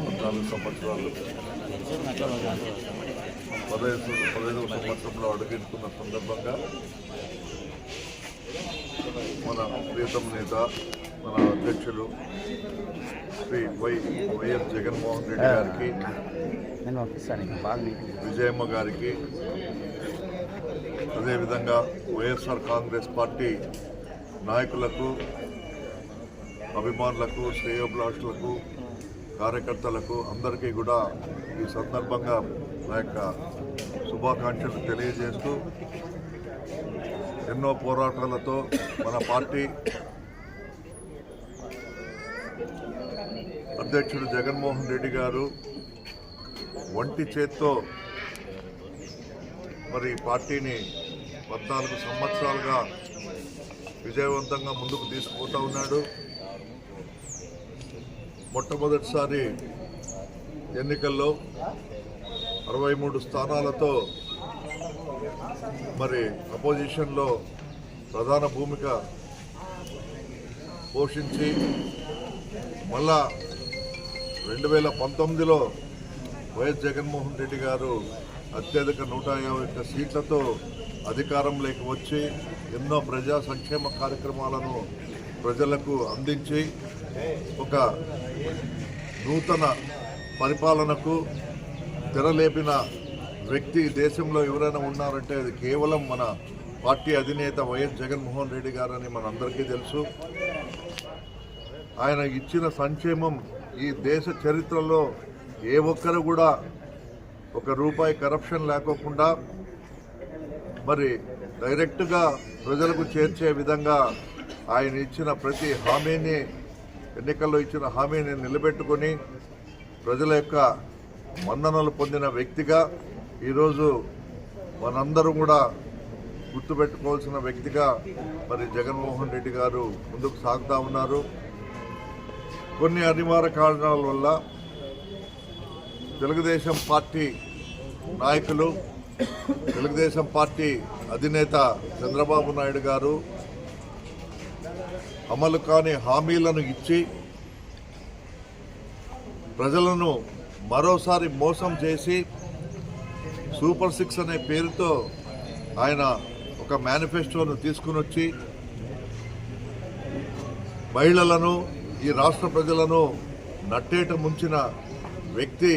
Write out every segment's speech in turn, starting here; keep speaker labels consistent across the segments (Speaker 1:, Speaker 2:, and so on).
Speaker 1: పద్నాలుగు సంవత్సరాలు. పదహైదు పదహైదవ సంవత్సరంలో అడుగెట్టుకున్న సందర్భంగా మన ప్రీతం నేత మన అధ్యక్షులు శ్రీ వై వైఎస్ జగన్మోహన్ రెడ్డి గారికి విజయమ్మ గారికి అదేవిధంగా వైఎస్ఆర్ కాంగ్రెస్ పార్టీ నాయకులకు అభిమానులకు శ్రేయోభిలాషులకు కార్యకర్తలకు అందరికీ కూడా ఈ సందర్భంగా నా యొక్క శుభాకాంక్షలు తెలియజేస్తూ ఎన్నో పోరాటాలతో మన పార్టీ అధ్యక్షుడు జగన్మోహన్ రెడ్డి గారు ఒంటి చేత్తో మరి పార్టీని పద్నాలుగు సంవత్సరాలుగా విజయవంతంగా ముందుకు తీసుకుపోతా ఉన్నాడు. మొట్టమొదటిసారి ఎన్నికల్లో అరవై మూడు స్థానాలతో మరి అపోజిషన్లో ప్రధాన భూమిక పోషించి మళ్ళా రెండు వేల పంతొమ్మిదిలో వైఎస్ జగన్మోహన్ రెడ్డి గారు అత్యధిక నూట యాభై ఒక్క సీట్లతో అధికారంలోకి వచ్చి ఎన్నో ప్రజా సంక్షేమ కార్యక్రమాలను ప్రజలకు అందించి ఒక నూతన పరిపాలనకు తెరలేపిన వ్యక్తి దేశంలో ఎవరైనా ఉన్నారంటే అది కేవలం మన పార్టీ అధినేత వైఎస్ జగన్మోహన్ రెడ్డి గారని మనందరికీ తెలుసు. ఆయన ఇచ్చిన సంక్షేమం ఈ దేశ చరిత్రలో ఏ ఒక్కరు కూడా ఒక రూపాయి కరప్షన్ లేకోకుండా మరి డైరెక్ట్గా ప్రజలకు చేర్చే విధంగా ఆయన ఇచ్చిన ప్రతి హామీని ఎన్నికల్లో ఇచ్చిన హామీని నిలబెట్టుకొని ప్రజల యొక్క మన్ననలు పొందిన వ్యక్తిగా ఈరోజు మనందరం కూడా గుర్తుపెట్టుకోవాల్సిన వ్యక్తిగా మరి జగన్మోహన్ రెడ్డి గారు ముందుకు సాగుతూ ఉన్నారు. కొన్ని అనివార్య కారణాల వల్ల తెలుగుదేశం పార్టీ నాయకులు తెలుగుదేశం పార్టీ అధినేత చంద్రబాబు నాయుడు గారు అమలు కాని హామీలను ఇచ్చి ప్రజలను మరోసారి మోసం చేసి సూపర్ సిక్స్ అనే పేరుతో ఆయన ఒక మేనిఫెస్టోను తీసుకుని వచ్చి మహిళలను ఈ రాష్ట్ర ప్రజలను నట్టేట ముంచిన వ్యక్తి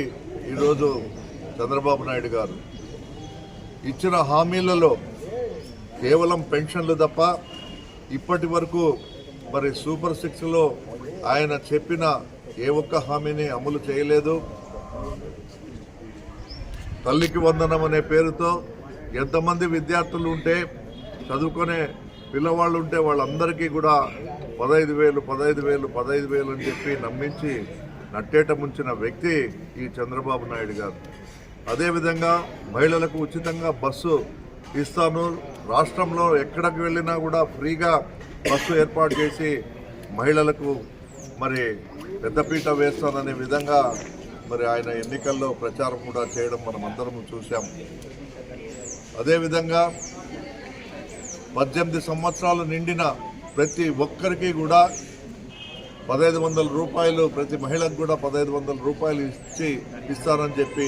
Speaker 1: ఈరోజు చంద్రబాబు నాయుడు గారు. ఇచ్చిన హామీలలో కేవలం పెన్షన్లు తప్ప ఇప్పటి వరకు మరి సూపర్ సిక్స్లో ఆయన చెప్పిన ఏ ఒక్క హామీని అమలు చేయలేదు. తల్లికి వందనం అనే పేరుతో ఎంతమంది విద్యార్థులు ఉంటే చదువుకునే పిల్లవాళ్ళు ఉంటే వాళ్ళందరికీ కూడా పదహైదు వేలు పదహైదు వేలు పదహైదు వేలు అని చెప్పి నమ్మించి నట్టేట ముంచిన వ్యక్తి ఈ చంద్రబాబు నాయుడు గారు. అదేవిధంగా మహిళలకు ఉచితంగా బస్సు ఇస్తాను. రాష్ట్రంలో ఎక్కడికి వెళ్ళినా కూడా ఫ్రీగా బస్సు ఏర్పాటు చేసి మహిళలకు మరి పెద్దపీట వేస్తాననే విధంగా మరి ఆయన ఎన్నికల్లో ప్రచారం కూడా చేయడం మనం అందరం చూసాం అదేవిధంగా పద్దెనిమిది సంవత్సరాలు నిండిన ప్రతి ఒక్కరికి కూడా పదహైదు వందల రూపాయలు ప్రతి మహిళకు కూడా పదహైదు వందల రూపాయలు ఇచ్చి ఇస్తానని చెప్పి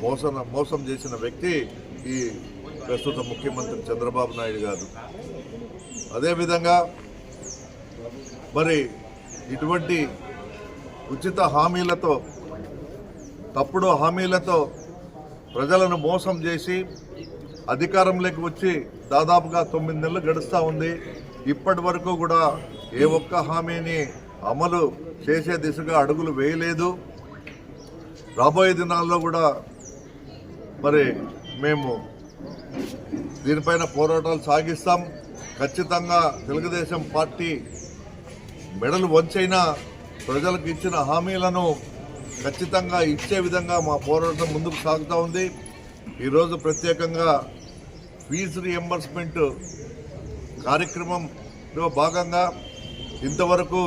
Speaker 1: మోసం మోసం చేసిన వ్యక్తి ఈ ప్రస్తుత ముఖ్యమంత్రి చంద్రబాబు నాయుడు గారు. అదేవిధంగా మరి ఇటువంటి ఉచిత హామీలతో తప్పుడు హామీలతో ప్రజలను మోసం చేసి అధికారంలోకి వచ్చి దాదాపుగా తొమ్మిది నెలలు గడుస్తూ ఉంది. ఇప్పటి వరకు కూడా ఏ ఒక్క హామీని అమలు చేసే దిశగా అడుగులు వేయలేదు. రాబోయే దినాల్లో కూడా మరి మేము దీనిపైన పోరాటాలు సాగిస్తాం. ఖచ్చితంగా తెలుగుదేశం పార్టీ మెడలు వంచైనా ప్రజలకు ఇచ్చిన హామీలను ఖచ్చితంగా ఇచ్చే విధంగా మా పోరాటం ముందుకు సాగుతూ ఉంది. ఈరోజు ప్రత్యేకంగా ఫీజు రియంబర్స్మెంట్ కార్యక్రమంలో భాగంగా ఇంతవరకు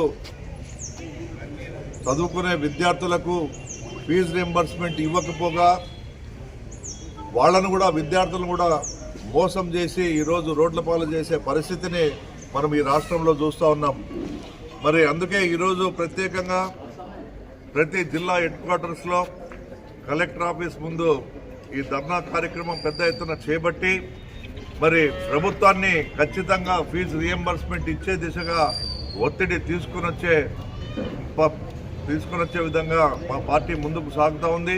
Speaker 1: చదువుకునే విద్యార్థులకు ఫీజు రియంబర్స్మెంట్ ఇవ్వకపోగా వాళ్ళను కూడా విద్యార్థులను కూడా మోసం చేసి ఈరోజు రోడ్ల పాలు చేసే పరిస్థితిని మనం ఈ రాష్ట్రంలో చూస్తూ ఉన్నాం. మరి అందుకే ఈరోజు ప్రత్యేకంగా ప్రతి జిల్లా హెడ్ క్వార్టర్స్లో కలెక్టర్ ఆఫీస్ ముందు ఈ ధర్నా కార్యక్రమం పెద్ద ఎత్తున చేపట్టి మరి ప్రభుత్వాన్ని ఖచ్చితంగా ఫీజు రియంబర్స్మెంట్ ఇచ్చే దిశగా ఒత్తిడి తీసుకుని వచ్చే ప- తీసుకుని వచ్చే విధంగా మా పార్టీ ముందుకు సాగుతూ ఉంది.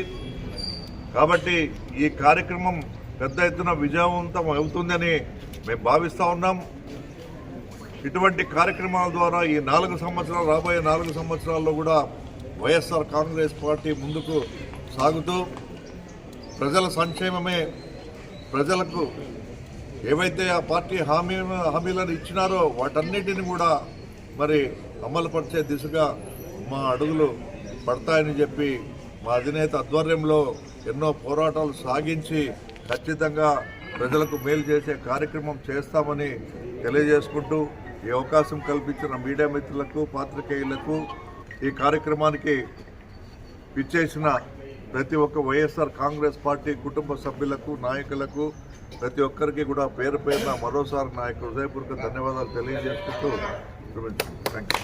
Speaker 1: కాబట్టి ఈ కార్యక్రమం పెద్ద ఎత్తున విజయవంతం అవుతుందని మేము భావిస్తూ ఉన్నాం. ఇటువంటి కార్యక్రమాల ద్వారా ఈ నాలుగు సంవత్సరాలు రాబోయే నాలుగు సంవత్సరాల్లో కూడా వైఎస్ఆర్ కాంగ్రెస్ పార్టీ ముందుకు సాగుతూ ప్రజల సంక్షేమమే ప్రజలకు ఏవైతే ఆ పార్టీ హామీ హామీలను ఇచ్చినారో వాటన్నిటిని కూడా మరి అమలుపరిచే దిశగా మా అడుగులు పడతాయని చెప్పి మా అధినేత ఆధ్వర్యంలో ఎన్నో పోరాటాలు సాగించి ఖచ్చితంగా ప్రజలకు మేలు చేసే కార్యక్రమం చేస్తామని తెలియజేసుకుంటూ ఈ అవకాశం కల్పించిన మీడియా మిత్రులకు పాత్రికేయులకు ఈ కార్యక్రమానికి ఇచ్చేసిన ప్రతి ఒక్క వైఎస్ఆర్ కాంగ్రెస్ పార్టీ కుటుంబ సభ్యులకు నాయకులకు ప్రతి ఒక్కరికి కూడా పేరు పేరున మరోసారి నా యొక్క హృదయపూర్వక ధన్యవాదాలు తెలియజేసుకుంటూ థ్యాంక్ యూ